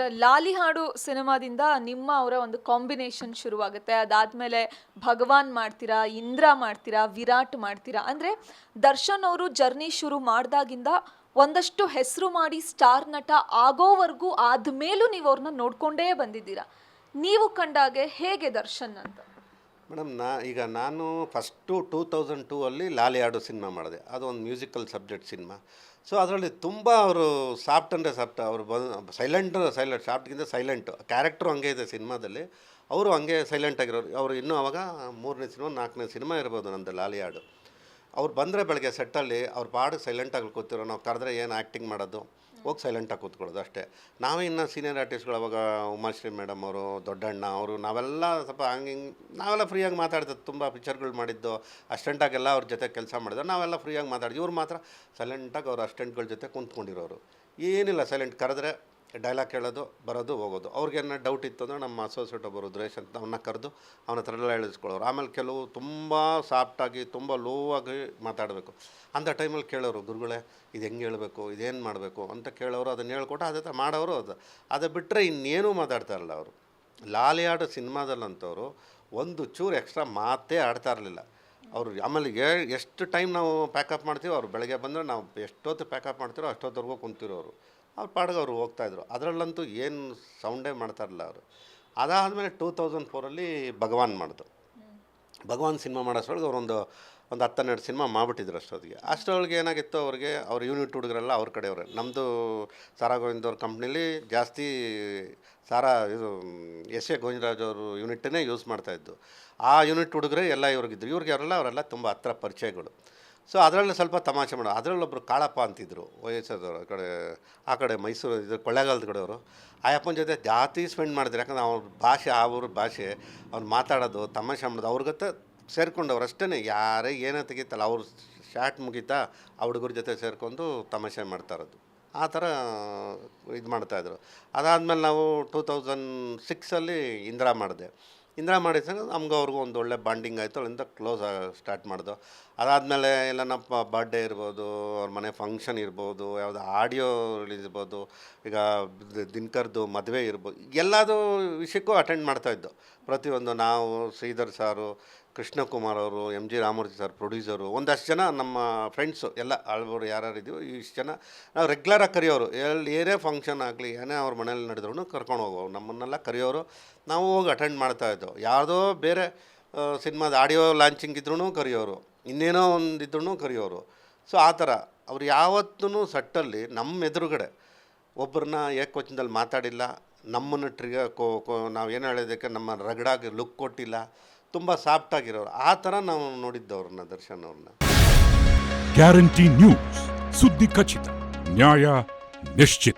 Sir ಲಾಲಿ ಹಾಡು ಸಿನಿಮಾದಿಂದ ನಿಮ್ಮ ಅವರ ಒಂದು ಕಾಂಬಿನೇಷನ್ ಶುರುವಾಗುತ್ತೆ. ಅದಾದ್ಮೇಲೆ ಭಗವಾನ್ ಮಾಡ್ತೀರಾ, ಇಂದ್ರ ಮಾಡ್ತೀರಾ, ವಿರಾಟ್ ಮಾಡ್ತೀರಾ? ಅಂದ್ರೆ ದರ್ಶನ್ ಅವರು ಜರ್ನಿ ಶುರು ಮಾಡ್ದಾಗಿಂದ ಒಂದಷ್ಟು ಹೆಸರು ಮಾಡಿ ಸ್ಟಾರ್ ನಟ ಆಗೋವರೆಗೂ ಆದ್ಮೇಲೂ ನೀವು ಅವ್ರನ್ನ ನೋಡ್ಕೊಂಡೇ ಬಂದಿದ್ದೀರಾ. ನೀವು ಕಂಡಾಗೆ ಹೇಗೆ ದರ್ಶನ್ ಅಂತ? ಮೇಡಮ್, ನಾ, ಈಗ ನಾನು ಫಸ್ಟು ಟೂ ತೌಸಂಡ್ ಟೂ ಅಲ್ಲಿ ಲಾಲಿ ಆಡು ಸಿನಿಮಾ ಮಾಡಿದೆ. ಅದು ಒಂದು ಮ್ಯೂಸಿಕಲ್ ಸಬ್ಜೆಕ್ಟ್ ಸಿನಿಮಾ. ಸೊ ಅದರಲ್ಲಿ ತುಂಬ ಅವರು ಸಾಫ್ಟ್ ಅಂದರೆ ಸಾಫ್ಟ್, ಅವರು ಬಂದು ಸೈಲೆಂಟ್ ಸೈಲೆಂಟ್, ಸಾಫ್ಟ್ಗಿಂತ ಸೈಲೆಂಟು. ಕ್ಯಾರೆಕ್ಟ್ರು ಹಂಗೆ ಇದೆ ಸಿನಿಮಾದಲ್ಲಿ. ಅವರು ಹಂಗೆ ಸೈಲೆಂಟ್ ಆಗಿರೋರು. ಅವರು ಇನ್ನೂ ಅವಾಗ ಮೂರನೇ ಸಿನಿಮಾ, ನಾಲ್ಕನೇ ಸಿನಿಮಾ ಇರ್ಬೋದು ನಂದು ಲಾಲಿ ಆಡು. ಅವ್ರು ಬಂದರೆ ಬೆಳಗ್ಗೆ ಸೆಟ್ಟಲ್ಲಿ ಅವ್ರು ಪಾಡು ಸೈಲೆಂಟಾಗಿ ಕೂತಿರೋ ನಾವು ಕರೆದ್ರೆ ಏನು ಆ್ಯಕ್ಟಿಂಗ್ ಮಾಡೋದು? ಹೋಗಿ ಸೈಲೆಂಟಾಗಿ ಕೂತ್ಕೊಳ್ಳೋದು ಅಷ್ಟೇ. ನಾವೇ ಇನ್ನು ಸೀನಿಯರ್ ಆರ್ಟಿಸ್ಟ್ಗಳು ಅವಾಗ ಉಮಾಶ್ರೀ ಮೇಡಮ್ ಅವರು, ದೊಡ್ಡಣ್ಣ ಅವರು, ನಾವೆಲ್ಲ ಸ್ವಲ್ಪ ಹಂಗೆ ನಾವೆಲ್ಲ ಫ್ರೀಯಾಗಿ ಮಾತಾಡ್ತಿದ್ದು ತುಂಬ ಪಿಕ್ಚರ್ಗಳು ಮಾಡಿದ್ದು ಅಸ್ಟೆಂಟಾಗೆಲ್ಲ ಅವ್ರ ಜೊತೆ ಕೆಲಸ ಮಾಡಿದ್ರು, ನಾವೆಲ್ಲ ಫ್ರೀಯಾಗಿ ಮಾತಾಡಿದ್ವಿ ಇವ್ರು ಮಾತ್ರ ಸೈಲೆಂಟಾಗಿ ಅವ್ರ ಅಸ್ಟೆಂಟ್ಗಳ ಜೊತೆ ಕುಂತ್ಕೊಂಡಿರೋರು. ಏನಿಲ್ಲ ಸೈಲೆಂಟ್ ಕರೆದ್ರೆ ಡೈಲಾಗ್ ಕೇಳೋದು, ಬರೋದು, ಹೋಗೋದು. ಅವ್ರಿಗೇನ ಡೌಟ್ ಇತ್ತು ಅಂದರೆ ನಮ್ಮ ಅಸೋಸಿಯೇಟ್ ಒಬ್ಬರು ರುದ್ರೇಶ್ ಅಂತ ಅವನ್ನ ಕರೆದು ಅವನ ಹತ್ರ ಎಲ್ಲ ಹೇಳಿಸ್ಕೊಳ್ಳೋರು. ಆಮೇಲೆ ಕೆಲವು ತುಂಬ ಸಾಫ್ಟಾಗಿ ತುಂಬ ಲೋ ಆಗಿ ಮಾತಾಡಬೇಕು. ಅಂಥ ಟೈಮಲ್ಲಿ ಕೇಳೋರು, ಗುರುಗಳೇ, ಇದು ಹೆಂಗೆ ಹೇಳಬೇಕು? ಇದೇನು ಮಾಡಬೇಕು? ಅಂತ ಕೇಳೋರು, ಅದನ್ನು ಹೇಳ್ಕೊಟ್ಟು ಅದೇ ಥರ ಮಾಡೋರು ಅದು. ಅದು ಬಿಟ್ಟರೆ ಇನ್ನೇನೂ ಮಾತಾಡ್ತಾ ಇರಲಿಲ್ಲ ಅವರು. ಲಾಲಿ ಸಿನಿಮಾದಲ್ಲಂಥವ್ರು ಒಂದು ಚೂರು ಎಕ್ಸ್ಟ್ರಾ ಮಾತೇ ಆಡ್ತಾ ಇರಲಿಲ್ಲ. ಅವರು ಆಮೇಲೆ ಎಷ್ಟು ಟೈಮ್ ನಾವು ಪ್ಯಾಕಪ್ ಮಾಡ್ತೀವೋ, ಅವ್ರು ಬೆಳಗ್ಗೆ ಬಂದರೆ ನಾವು ಎಷ್ಟೊತ್ತು ಪ್ಯಾಕಪ್ ಮಾಡ್ತೀರೋ ಅಷ್ಟೊತ್ತವರೆಗೂ ಕುಂತಿರೋರು. ಅವ್ರ ಪಾಡಿಗೆ ಅವರು ಹೋಗ್ತಾಯಿದ್ರು ಅದರಲ್ಲಂತೂ ಏನು ಸೌಂಡೇ ಮಾಡ್ತಾ ಅವರು. ಅದಾದಮೇಲೆ ಟೂ ತೌಸಂಡ್ ಫೋರಲ್ಲಿ ಭಗವಾನ್ ಮಾಡಿದ್ರು ಭಗವಾನ್ ಸಿನಿಮಾ ಮಾಡೋಷ್ಟೊಳಗೆ ಅವರೊಂದು ಒಂದು ಹತ್ತನ್ನೆರಡು ಸಿನಿಮಾ ಮಾಡಿಬಿಟ್ಟಿದ್ರು ಅಷ್ಟೊತ್ತಿಗೆ ಅಷ್ಟರೊಳಗೆ ಏನಾಗಿತ್ತು ಅವ್ರಿಗೆ, ಅವ್ರ ಯೂನಿಟ್ ಹುಡುಗರೆಲ್ಲ ಅವ್ರ ಕಡೆಯವ್ರೆ. ನಮ್ಮದು ಸಾರಾ ಗೋವಿಂದ ಅವ್ರ ಕಂಪ್ನಿಲಿ ಜಾಸ್ತಿ ಸಾರಾ ಇದು, ಎಸ್ ಎ ಗೋವಿಂದರಾಜ್ ಅವರು ಯೂನಿಟನ್ನೇ ಯೂಸ್ ಮಾಡ್ತಾಯಿದ್ದು ಆ ಯೂನಿಟ್ ಹುಡುಗರೇ ಎಲ್ಲ ಇವ್ರಿಗಿದ್ರು. ಇವ್ರಿಗೆ ಅವರೆಲ್ಲ ಅವರೆಲ್ಲ ತುಂಬ ಹತ್ರ ಪರಿಚಯಗಳು. ಸೊ ಅದರಲ್ಲಿ ಸ್ವಲ್ಪ ತಮಾಷೆ ಮಾಡೋ ಅದರಲ್ಲೊಬ್ಬರು ಕಾಳಪ್ಪ ಅಂತಿದ್ರು ವಯಸ್ಸಾದವರು ಆ ಕಡೆ ಆ ಕಡೆ ಮೈಸೂರು, ಇದು ಕೊಳ್ಳೇಗಾಲದ ಕಡೆಯವರು ಆಯಪ್ಪನ ಜೊತೆ ಜಾತಿ ಸ್ಪೆಂಡ್ ಮಾಡಿದ್ರು. ಯಾಕಂದ್ರೆ ಅವ್ರ ಭಾಷೆ, ಆ ಊರ ಭಾಷೆ, ಅವ್ರು ಮಾತಾಡೋದು, ತಮಾಷೆ ಮಾಡೋದು, ಅವ್ರ ಜೊತೆ ಸೇರ್ಕೊಂಡವ್ರು ಅಷ್ಟೇ ಯಾರೇ ಏನೇ ತೆಗಿತಲ್ಲ, ಅವ್ರು ಶಾರ್ಟ್ ಮುಗೀತಾ ಆ ಹುಡುಗರ ಜೊತೆ ಸೇರಿಕೊಂಡು ತಮಾಷೆ ಮಾಡ್ತಾ ಇರೋದು. ಆ ಥರ, ಇದು ಮಾಡ್ತಾಯಿದ್ರು ಅದಾದಮೇಲೆ ನಾವು ಟೂ ತೌಸಂಡ್ ಸಿಕ್ಸಲ್ಲಿ ಇಂದಿರಾ ಮಾಡಿದೆ. ಇಂದಿರಾ ಸಂಗ ನಮ್ಗೆ ಅವ್ರಿಗೂ ಒಂದು ಒಳ್ಳೆ ಬಾಂಡಿಂಗ್ ಆಯಿತು. ಅಲ್ಲಿಂದ ಕ್ಲೋಸ್ ಸ್ಟಾರ್ಟ್ ಮಾಡಿದೋ ಅದಾದಮೇಲೆ ಎಲ್ಲ ನಮ್ಮ ಬರ್ಡೇ ಇರ್ಬೋದು, ಅವ್ರ ಮನೆ ಫಂಕ್ಷನ್ ಇರ್ಬೋದು, ಯಾವುದೋ ಆಡಿಯೋ ರಿಲೀಸ್ ಇರ್ಬೋದು, ಈಗ ದಿನಕರ್ದು ಮದುವೆ ಇರ್ಬೋದು, ಎಲ್ಲದೂ ವಿಷಯಕ್ಕೂ ಅಟೆಂಡ್ ಮಾಡ್ತಾಯಿದ್ದು ಪ್ರತಿಯೊಂದು ನಾವು ಶ್ರೀಧರ್ ಸಾರು ಕೃಷ್ಣಕುಮಾರ್ ಅವರು M G Ramurthy sir, producer, ಒಂದಷ್ಟು ಜನ ನಮ್ಮ ಫ್ರೆಂಡ್ಸು, ಎಲ್ಲ ಆಳ್ವರು ಇದೆಯೋ ಇಷ್ಟು ಜನ. ನಾವು ರೆಗ್ಯುಲರಾಗಿ ಕರೆಯೋರು. ಎಲ್ಲಿ ಏನೇ ಫಂಕ್ಷನ್ ಆಗಲಿ, ಏನೇ ಅವ್ರ ಮನೇಲಿ ನಡೆದ್ರು ಕರ್ಕೊಂಡು ಹೋಗೋರು. ನಮ್ಮನ್ನೆಲ್ಲ ಕರೆಯೋರು. ನಾವು ಹೋಗಿ ಅಟೆಂಡ್ ಮಾಡ್ತಾಯಿದ್ದೋ ಯಾವುದೋ ಬೇರೆ ಸಿನಿಮಾದ ಆಡಿಯೋ ಲಾಂಚಿಂಗ್ ಇದ್ರೂ ಕರೆಯೋರು. ಇನ್ನೇನೋ ಒಂದು ಇದ್ರೂ ಕರೆಯೋರು. ಸೊ ಆ ಥರ. ಅವ್ರು ಯಾವತ್ತೂ ಸಟ್ಟಲ್ಲಿ ನಮ್ಮ ಎದುರುಗಡೆ ಒಬ್ಬರನ್ನ ಏಕವಚನದಲ್ಲಿ ಮಾತಾಡಿಲ್ಲ. ನಮ್ಮನ್ನು ಟ್ರಿಗ ಕೋ ಕೋ ನಾವು ಏನು ಹೇಳೋದಕ್ಕೆ ನಮ್ಮ ರಗಡಾಗಿ ಲುಕ್ ಕೊಟ್ಟಿಲ್ಲ. ತುಂಬ ಸಾಫ್ಟಾಗಿರೋರು ಆ ಥರ ನಾವು ನೋಡಿದ್ದವ್ರನ್ನ ದರ್ಶನ್ ಅವ್ರನ್ನ. Guarantee news. ಸುದ್ದಿ ಖಚಿತ. ನ್ಯಾಯ ನಿಶ್ಚಿತ.